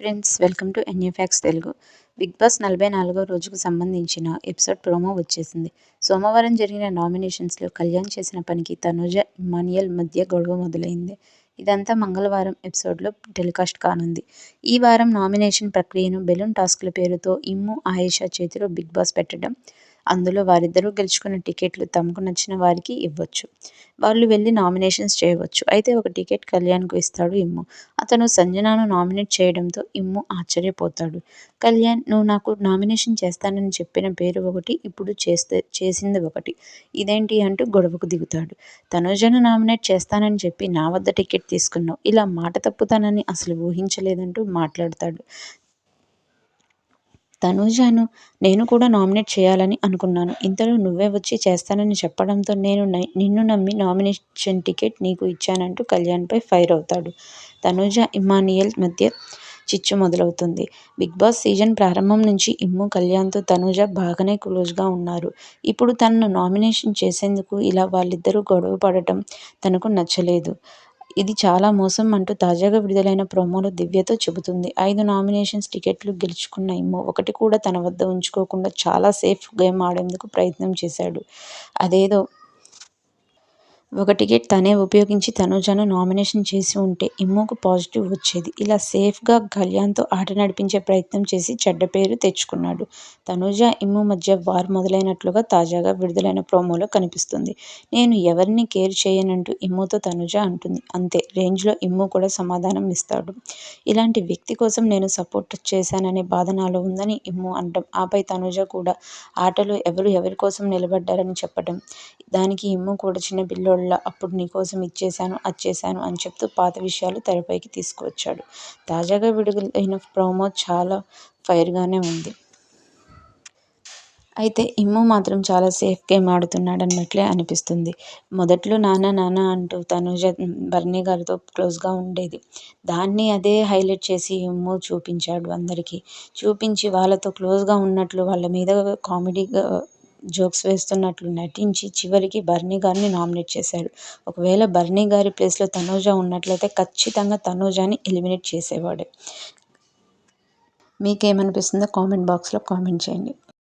Friends welcome to ఎన్యూఫ్యాక్స్ Telugu. Bigg Boss నలభై నాలుగో రోజుకు సంబంధించిన ఎపిసోడ్ ప్రోమో వచ్చేసింది. సోమవారం జరిగిన నామినేషన్స్లో కళ్యాణ్ చేసిన పనికి తనుజ ఇమానియల్ మధ్య గొడవ మొదలైంది. ఇదంతా మంగళవారం ఎపిసోడ్లో టెలికాస్ట్ కానుంది. ఈ వారం నామినేషన్ ప్రక్రియను బెలూన్ టాస్క్ల పేరుతో ఇమ్ము ఆయేషా చేతిలో బిగ్ బాస్ పెట్టడం అందులో వారిద్దరూ గెలుచుకున్న టికెట్లు తమకు నచ్చిన వారికి ఇవ్వచ్చు. వాళ్ళు వెళ్ళి నామినేషన్స్ చేయవచ్చు. అయితే ఒక టికెట్ కళ్యాణ్కు ఇస్తాడు ఇమ్ము. అతను సంజనాను నామినేట్ చేయడంతో ఇమ్ము ఆశ్చర్యపోతాడు. కళ్యాణ్ నువ్వు నాకు నామినేషన్ చేస్తానని చెప్పిన పేరు ఒకటి ఇప్పుడు చేస్తే చేసింది ఒకటి. ఇదేంటి? అంటూ గొడవకు దిగుతాడు. తనుజను నామినేట్ చేస్తానని చెప్పి నా వద్ద టికెట్ తీసుకున్నావు. ఇలా మాట తప్పుతానని అసలు ఊహించలేదంటూ మాట్లాడతాడు. తనూజాను నేను కూడా నామినేట్ చేయాలని అనుకున్నాను. ఇంతలో నువ్వే వచ్చి చేస్తానని చెప్పడంతో నేను నిన్ను నమ్మి నామినేషన్ టికెట్ నీకు ఇచ్చానంటూ కళ్యాణ్పై ఫైర్ అవుతాడు. తనూజ ఇమానియల్ మధ్య చిచ్చు మొదలవుతుంది. బిగ్ బాస్ సీజన్ ప్రారంభం నుంచి ఇమ్ము కళ్యాణ్తో తనూజ బాగానే క్లోజ్గా ఉన్నారు. ఇప్పుడు తనను నామినేషన్ చేసేందుకు ఇలా వాళ్ళిద్దరూ గొడవ పడటం తనకు నచ్చలేదు. ఇది చాలా మోసం అంటూ తాజాగా విడుదలైన ప్రోమోలో దివ్యతో చెబుతుంది. ఐదు నామినేషన్స్ టికెట్లు గెలుచుకున్న ఇమ్మో ఒకటి కూడా తన వద్ద ఉంచుకోకుండా చాలా సేఫ్ గేమ్ ఆడేందుకు ప్రయత్నం చేశాడు. అదేదో ఒక టికెట్ తనే ఉపయోగించి తనుజను నామినేషన్ చేసి ఉంటే ఇమ్ముకు పాజిటివ్ వచ్చేది. ఇలా సేఫ్గా కళ్యాణ్తో ఆట నడిపించే ప్రయత్నం చేసి చెడ్డ పేరు తెచ్చుకున్నాడు. తనుజ ఇమ్ము మధ్య వార్ మొదలైనట్లుగా తాజాగా విడుదలైన ప్రోమోలో కనిపిస్తుంది. నేను ఎవరిని కేర్ చేయనంటూ ఇమ్ముతో తనుజ అంటుంది. అంతే రేంజ్లో ఇమ్ము కూడా సమాధానం ఇస్తాడు. ఇలాంటి వ్యక్తి కోసం నేను సపోర్ట్ చేశాననే బాధ నాలో ఉందని ఇమ్ము అంటాం. ఆపై తనుజ కూడా ఆటలో ఎవరు ఎవరి కోసం నిలబడ్డారని చెప్పడం దానికి ఇమ్ము కూడా చిన్న పిల్లోళ్ళ అప్పుడు నీకోసం ఇచ్చేశాను అది చేశాను అని చెప్తూ పాత విషయాలు తెరపైకి తీసుకువచ్చాడు. తాజాగా విడుదలైన ప్రోమో చాలా ఫైర్గానే ఉంది. అయితే ఇమ్ము మాత్రం చాలా సేఫ్ గేమ్ ఆడుతున్నాడన్నట్లే అనిపిస్తుంది. మొదట్లో నాన్న నాన్న అంటూ తనుజ బర్నీ గారితో క్లోజ్గా ఉండేది. దాన్ని అదే హైలైట్ చేసి ఇమ్ము చూపించాడు అందరికీ. చూపించి వాళ్ళతో క్లోజ్గా ఉన్నట్లు వాళ్ళ మీద కామెడీగా జోక్స్ వేస్తున్నట్లు నటించి చివరికి బర్నీ గారిని నామినేట్ చేశాడు. ఒకవేళ బర్నీ గారి ప్లేస్లో తనూజ ఉన్నట్లయితే ఖచ్చితంగా తనూజాని ఎలిమినేట్ చేసేవాడే. మీకేమనిపిస్తుందో కామెంట్ బాక్స్లో కామెంట్ చేయండి.